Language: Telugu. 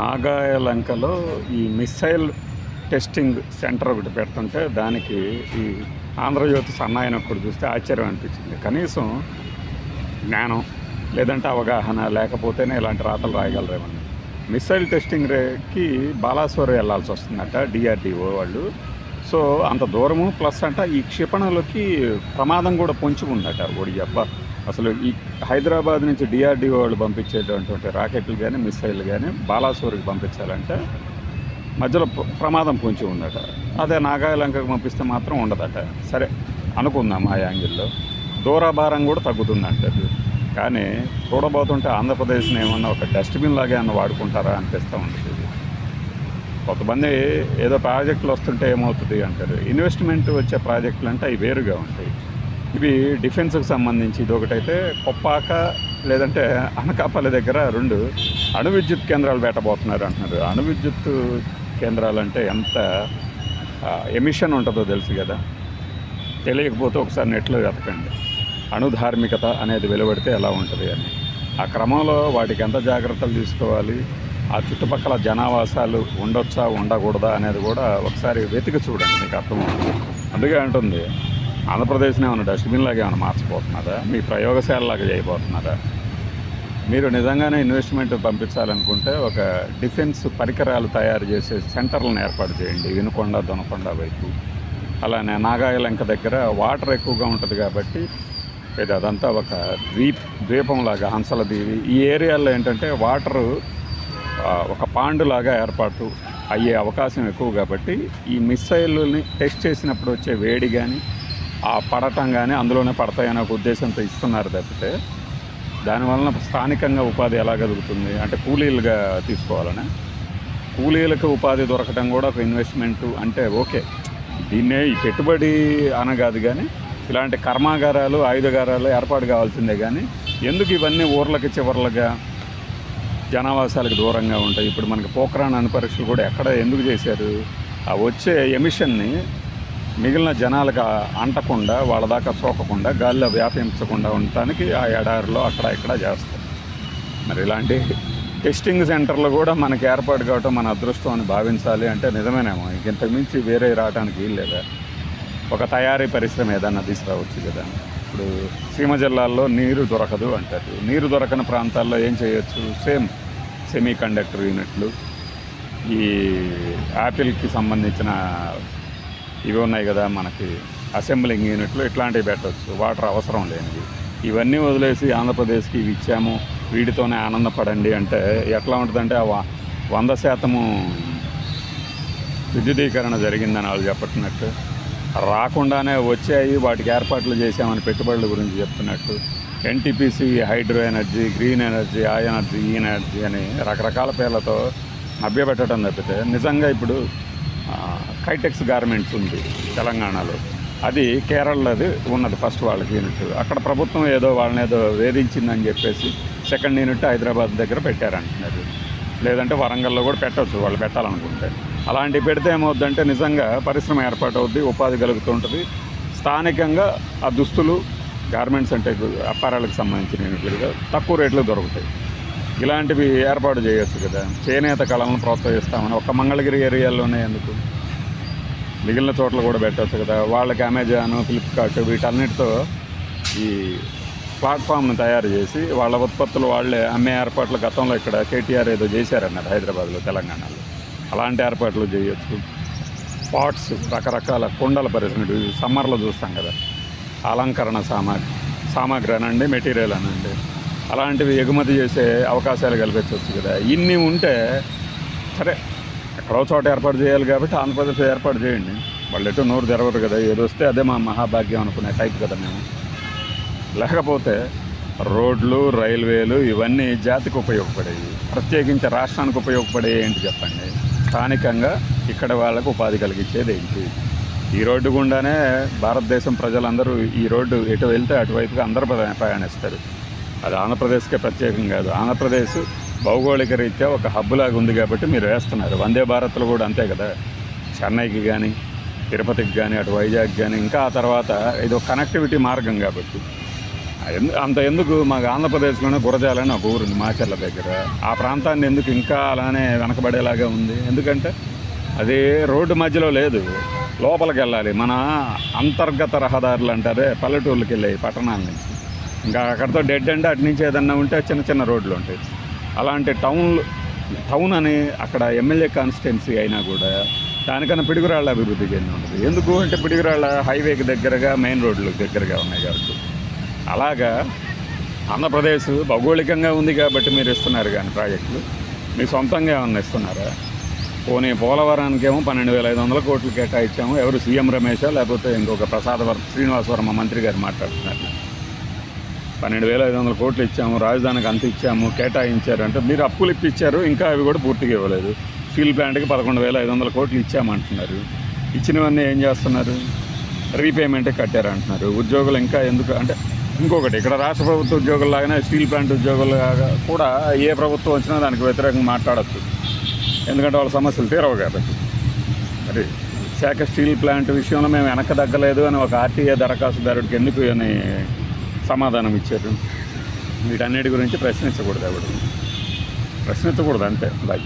నాగాయలంకలో ఈ మిసైల్ టెస్టింగ్ సెంటర్ ఒకటి పెడుతుంటే దానికి ఈ ఆంధ్రజ్యోతి సన్నాయన ఒకటి చూస్తే ఆశ్చర్యం అనిపించింది. కనీసం జ్ఞానం లేదంటే అవగాహన లేకపోతేనే ఇలాంటి రాతలు రాయగలరేమని మిసైల్ టెస్టింగ్ రేకి బాలాసోర్ వెళ్ళాల్సి వస్తుందట డిఆర్డిఓ వాళ్ళు. సో అంత దూరము ప్లస్ అంట ఈ క్షిపణలకి ప్రమాదం కూడా పొంచి ఉందట ఒడియప్ప. అసలు ఈ హైదరాబాద్ నుంచి డిఆర్డిఓ వాళ్ళు పంపించేటటువంటి రాకెట్లు కానీ మిసైల్ కానీ బాలాసూరికి పంపించాలంటే మధ్యలో ప్రమాదం పొంచి ఉందట. అదే నాగాలంకకు పంపిస్తే మాత్రం ఉండదట. సరే అనుకుందాం ఆ యాంగిల్లో. దూరాభారం కూడా తగ్గుతుందంట కానీ చూడబోతుంటే ఆంధ్రప్రదేశ్ని ఏమన్నా ఒక డస్ట్బిన్ లాగా అన్న వాడుకుంటారా అనిపిస్తూ ఉంటుంది కొంతమంది ఏదో ప్రాజెక్టులు వస్తుంటే ఏమవుతుంది అంటారు. ఇన్వెస్ట్మెంట్ వచ్చే ప్రాజెక్టులు అంటే అవి వేరుగా ఉంటాయి. ఇవి డిఫెన్స్కి సంబంధించి ఇది ఒకటైతే కొప్పాక లేదంటే అనకాపల్లి దగ్గర రెండు అణు విద్యుత్ కేంద్రాలు వేటబోతున్నారు అంటున్నారు. అణు విద్యుత్ కేంద్రాలు అంటే ఎంత ఎమిషన్ ఉంటుందో తెలుసు కదా? తెలియకపోతే ఒకసారి నెట్లో వెతకండి. అణుధార్మికత అనేది వెలువడితే ఎలా ఉంటుంది అని. ఆ క్రమంలో వాటికి ఎంత జాగ్రత్తలు తీసుకోవాలి? ఆ చుట్టుపక్కల జనావాసాలు ఉండొచ్చా ఉండకూడదా అనేది కూడా ఒకసారి వెతికి చూడండి మీకు అర్థమవుతుంది. అందుకే అంటుంది ఆంధ్రప్రదేశ్ని ఏమైనా డస్ట్బిన్ లాగా ఏమైనా మార్చబోతున్నారా మీ ప్రయోగశాలలాగా చేయబోతున్నారా? మీరు నిజంగానే ఇన్వెస్ట్మెంట్ పంపించాలనుకుంటే ఒక డిఫెన్స్ పరికరాలు తయారు చేసే సెంటర్లను ఏర్పాటు చేయండి. వినుకొండ దొనకొండ వైపు. అలానే నాగాయలంక దగ్గర వాటర్ ఎక్కువగా ఉంటుంది కాబట్టి ఇది అదంతా ఒక ద్వీప్ ద్వీపంలాగా హంసల దీవి ఈ ఏరియాలో ఏంటంటే వాటరు ఒక పాండులాగా ఏర్పాటు అయ్యే అవకాశం ఎక్కువ కాబట్టి ఈ మిస్సైల్ని టెస్ట్ చేసినప్పుడు వచ్చే వేడి కానీ ఆ పడటం కానీ అందులోనే పడతాయనే ఒక ఉద్దేశంతో ఇస్తున్నారు తప్పితే దానివలన స్థానికంగా ఉపాధి ఎలా కలుగుతుంది? అంటే కూలీలుగా తీసుకోవాలని? కూలీలకు ఉపాధి దొరకటం కూడా ఒక ఇన్వెస్ట్మెంట్ అంటే ఓకే. దీన్నే ఈ పెట్టుబడి అనగాదు కానీ ఇలాంటి కర్మాగారాలు ఆయుధగారాలు ఏర్పాటు కావాల్సిందే కానీ ఎందుకు ఇవన్నీ ఊర్లకి చివర్లుగా జనావాసాలకు దూరంగా ఉంటాయి? ఇప్పుడు మనకి పోఖరాన్ అణు పరీక్షలు కూడా ఎక్కడ ఎందుకు చేశారు? ఆ వచ్చే ఎమిషన్ని మిగిలిన జనాలకు అంటకుండా వాళ్ళ దాకా సోకకుండా గాలిలో వ్యాపించకుండా ఉండటానికి ఆ ఎడారిలో అక్కడ ఇక్కడ చేస్తారు. మరి ఇలాంటి టెస్టింగ్ సెంటర్లు కూడా మనకి ఏర్పాటు కావటం మన అదృష్టం అని భావించాలి అంటే నిజమేనేమో. ఇంక ఇంతకు మించి వేరే రావడానికి వీల్లేదా ఒక తయారీ పరిశ్రమ ఏదన్నా తీసుకురావచ్చు కదా. ఇప్పుడు సీమ జిల్లాల్లో నీరు దొరకదు అంటారు. నీరు దొరకని ప్రాంతాల్లో ఏం చేయొచ్చు? సేమ్ సెమీ కండక్టర్ యూనిట్లు. ఈ యాపిల్కి సంబంధించిన ఇవి ఉన్నాయి కదా మనకి. అసెంబ్లింగ్ యూనిట్లు ఇట్లాంటివి పెట్టవచ్చు వాటర్ అవసరం లేనివి. ఇవన్నీ వదిలేసి ఆంధ్రప్రదేశ్కి ఇవి ఇచ్చాము. వీటితోనే ఆనందపడండి అంటే ఎట్లా ఉంటుందంటే ఆ వంద శాతము విద్యుదీకరణ జరిగిందని వాళ్ళు చెప్పట్టినట్టు. రాకుండానే వచ్చాయి. వాటికి ఏర్పాట్లు చేశామని పెట్టుబడుల గురించి చెప్తున్నట్టు. NTPC hydro energy green energy ఆ ఎనర్జీ ఈ ఎనర్జీ అని రకరకాల పేర్లతో మభ్యపెట్టడం తప్పితే నిజంగా ఇప్పుడు హైటెక్స్ గార్మెంట్స్ ఉంది తెలంగాణలో. అది కేరళది ఉన్నది ఫస్ట్ వాళ్ళకి యూనిట్. అక్కడ ప్రభుత్వం ఏదో వాళ్ళని ఏదో వేధించిందని చెప్పేసి సెకండ్ యూనిట్ హైదరాబాద్ దగ్గర పెట్టారంటున్నారు. లేదంటే వరంగల్లో కూడా పెట్టవచ్చు వాళ్ళు పెట్టాలనుకుంటే. అలాంటివి పెడితే ఏమవుద్దంటే నిజంగా పరిశ్రమ ఏర్పాటు అవుద్ది ఉపాధి కలుగుతుంటుంది. స్థానికంగా ఆ దుస్తులు గార్మెంట్స్ అంటే అప్పారాలకు సంబంధించిన యూనిట్లుగా తక్కువ రేట్లు దొరుకుతాయి. ఇలాంటివి ఏర్పాటు చేయొచ్చు కదా. చేనేత కళలను ప్రోత్సహిస్తామని ఒక మంగళగిరి ఏరియాలోనే ఎందుకు? మిగిలిన చోట్ల కూడా పెట్టవచ్చు కదా. వాళ్ళకి అమెజాన్ ఫ్లిప్కార్ట్ వీటన్నిటితో ఈ ప్లాట్ఫామ్ను తయారు చేసి వాళ్ళ ఉత్పత్తులు వాళ్ళే అమ్మే ఏర్పాట్లు గతంలో ఇక్కడ కేటీఆర్ ఏదో చేశారన్నారు హైదరాబాద్లో తెలంగాణలో. అలాంటి ఏర్పాట్లు చేయొచ్చు. పాట్స్ రకరకాల కుండల పరిశ్రమ సమ్మర్లో చూస్తాం కదా. అలంకరణ సామాగ్రి సామాగ్రి అనండి మెటీరియల్ అనండి. అలాంటివి ఎగుమతి చేసే అవకాశాలు కల్పించవచ్చు కదా. ఇన్ని ఉంటే సరే ఎక్కడో చోట ఏర్పాటు చేయాలి కాబట్టి ఆంధ్రప్రదేశ్ ఏర్పాటు చేయండి. వాళ్ళు ఎటు నోరు తెరవరు కదా ఏది వస్తే అదే మా మహాభాగ్యం అనుకునే టైప్ కదా మేము. లేకపోతే రోడ్లు రైల్వేలు ఇవన్నీ జాతికి ఉపయోగపడేవి. ప్రత్యేకించి రాష్ట్రానికి ఉపయోగపడే ఏంటి చెప్పండి? స్థానికంగా ఇక్కడ వాళ్ళకు ఉపాధి కలిగించేది ఏంటి? ఈ రోడ్డు గుండానే భారతదేశం ప్రజలందరూ ఈ రోడ్డు ఎటు వెళ్తే అటువైపుగా అందరూ ప్రయాణిస్తారు. అది ఆంధ్రప్రదేశ్కే ప్రత్యేకం కాదు. ఆంధ్రప్రదేశ్ భౌగోళిక రీత్యా ఒక హబ్బులాగా లాగా ఉంది కాబట్టి మీరు వేస్తున్నారు. వందే భారత్లో కూడా అంతే కదా. చెన్నైకి కానీ తిరుపతికి కానీ అటు వైజాగ్ కానీ ఇంకా ఆ తర్వాత ఇది ఒక కనెక్టివిటీ మార్గం కాబట్టి. ఎందు- అంత ఎందుకు మాకు ఆంధ్రప్రదేశ్లోనే గురజాలని ఒక ఊరుంది మాచర్ల దగ్గర. ఆ ప్రాంతాన్ని ఎందుకు ఇంకా అలానే వెనకబడేలాగా ఉంది? ఎందుకంటే అది రోడ్డు మధ్యలో లేదు. లోపలికి వెళ్ళాలి. మన అంతర్గత రహదారులు అంటారే పల్లెటూర్లకు వెళ్ళాయి పట్టణాల నుంచి ఇంకా అక్కడితో డెడ్ అంటే అటు నుంచి ఏదన్నా ఉంటే చిన్న చిన్న రోడ్లు ఉంటాయి. అలాంటి టౌన్ టౌన్ అని అక్కడ ఎమ్మెల్యే కాన్స్టిట్యున్సీ అయినా కూడా దానికన్నా పిడుగురాళ్ళ అభివృద్ధి చెంది ఉంటుంది ఎందుకు అంటే పిడుగురాళ్ళ హైవేకి దగ్గరగా మెయిన్ రోడ్లకు దగ్గరగా ఉన్నాయి కాబట్టి. అలాగా ఆంధ్రప్రదేశ్ భౌగోళికంగా ఉంది కాబట్టి మీరు ఇస్తున్నారు కానీ ప్రాజెక్టులు. మీ సొంతంగా ఏమన్నా ఇస్తున్నారా? పోనీ పోలవరానికి ఏమో పన్నెండు వేల ఐదు వందల కోట్లు కేటాయించాము. ఎవరు సీఎం రమేషా? లేకపోతే ఇంకొక ప్రసాదవరం వర్ వర్మ మంత్రి గారు మాట్లాడుతున్నారు. పన్నెండు వేల ఐదు వందల కోట్లు ఇచ్చాము రాజధానికి అంత ఇచ్చాము కేటాయించారు అంటే మీరు అప్పులు ఇప్పించారు ఇంకా అవి కూడా పూర్తిగా ఇవ్వలేదు. స్టీల్ ప్లాంట్కి పదకొండు వేల ఐదు వందల కోట్లు ఇచ్చామంటున్నారు ఇచ్చినవన్నీ ఏం చేస్తున్నారు? రీపేమెంటే కట్టారు అంటున్నారు ఉద్యోగులు ఇంకా ఎందుకు అంటే ఇంకొకటి ఇక్కడ రాష్ట్ర ప్రభుత్వ ఉద్యోగుల్లాగానే స్టీల్ ప్లాంట్ ఉద్యోగులుగా కూడా ఏ ప్రభుత్వం వచ్చినా దానికి వ్యతిరేకంగా మాట్లాడచ్చు. ఎందుకంటే వాళ్ళ సమస్యలు తీరవు కాబట్టి. మరి శాఖ స్టీల్ ప్లాంట్ విషయంలో మేము వెనక తగ్గలేదు అని ఒక ఆర్టీఏ దరఖాస్తుదారుడికి ఎందుకు అని సమాధానం ఇచ్చారు. వీటన్నిటి గురించి ప్రశ్నించకూడదు ఎవడు ప్రశ్నించకూడదు అంతే. బాయ్